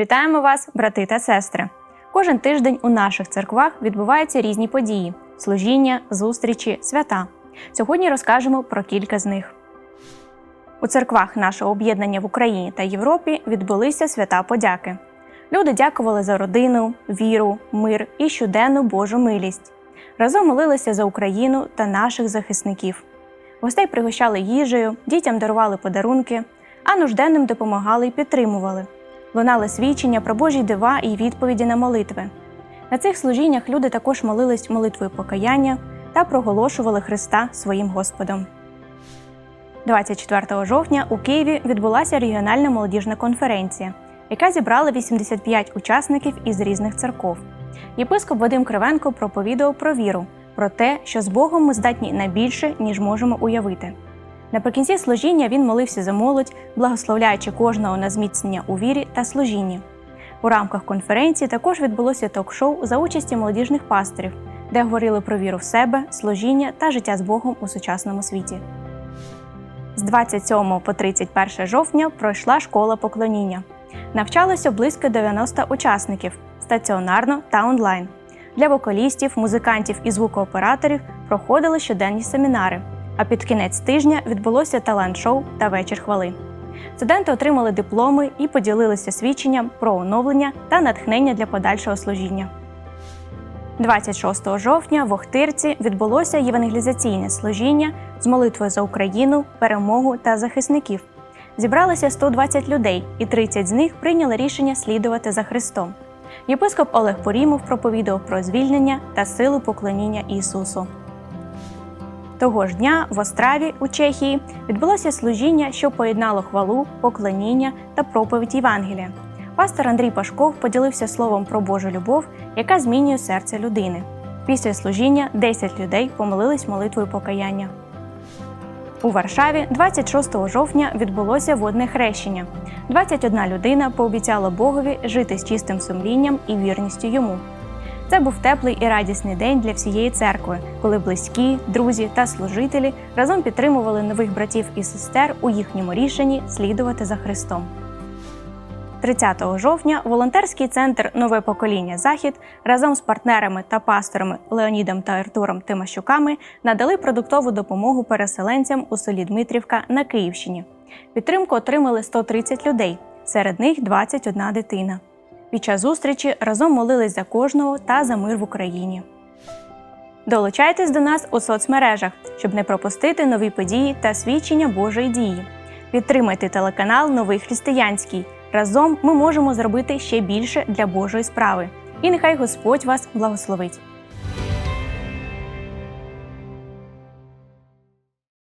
Вітаємо вас, брати та сестри! Кожен тиждень у наших церквах відбуваються різні події: служіння, зустрічі, свята. Сьогодні розкажемо про кілька з них. У церквах нашого об'єднання в Україні та Європі відбулися свята подяки. Люди дякували за родину, віру, мир і щоденну Божу милість. Разом молилися за Україну та наших захисників. Гостей пригощали їжею, дітям дарували подарунки, а нужденним допомагали і підтримували. Лунали свідчення про Божі дива і відповіді на молитви. На цих служіннях люди також молились молитвою покаяння та проголошували Христа своїм Господом. 24 жовтня у Києві відбулася регіональна молодіжна конференція, яка зібрала 85 учасників із різних церков. Єпископ Вадим Кривенко проповідував про віру, про те, що з Богом ми здатні на більше, ніж можемо уявити. Наприкінці служіння він молився за молодь, благословляючи кожного на зміцнення у вірі та служінні. У рамках конференції також відбулося ток-шоу за участі молодіжних пасторів, де говорили про віру в себе, служіння та життя з Богом у сучасному світі. З 27 по 31 жовтня пройшла школа поклоніння. Навчалося близько 90 учасників стаціонарно та онлайн. Для вокалістів, музикантів і звукооператорів проходили щоденні семінари. А під кінець тижня відбулося талант-шоу та вечір хвали. Студенти отримали дипломи і поділилися свідченням про оновлення та натхнення для подальшого служіння. 26 жовтня в Охтирці відбулося євангелізаційне служіння з молитвою за Україну, перемогу та захисників. Зібралося 120 людей, і 30 з них прийняли рішення слідувати за Христом. Єпископ Олег Порімов проповідав про звільнення та силу поклоніння Ісусу. Того ж дня в Остраві у Чехії відбулося служіння, що поєднало хвалу, поклоніння та проповідь Євангелія. Пастор Андрій Пашков поділився словом про Божу любов, яка змінює серце людини. Після служіння 10 людей помолились молитвою покаяння. У Варшаві 26 жовтня відбулося водне хрещення. 21 людина пообіцяла Богові жити з чистим сумлінням і вірністю йому. Це був теплий і радісний день для всієї церкви, коли близькі, друзі та служителі разом підтримували нових братів і сестер у їхньому рішенні слідувати за Христом. 30 жовтня волонтерський центр Нове покоління Захід разом з партнерами та пасторами Леонідом та Артуром Тимощуками надали продуктову допомогу переселенцям у селі Дмитрівка на Київщині. Підтримку отримали 130 людей, серед них 21 дитина. Під час зустрічі разом молились за кожного та за мир в Україні. Долучайтесь до нас у соцмережах, щоб не пропустити нові події та свідчення Божої дії. Підтримайте телеканал Новий Християнський. Разом ми можемо зробити ще більше для Божої справи. І нехай Господь вас благословить.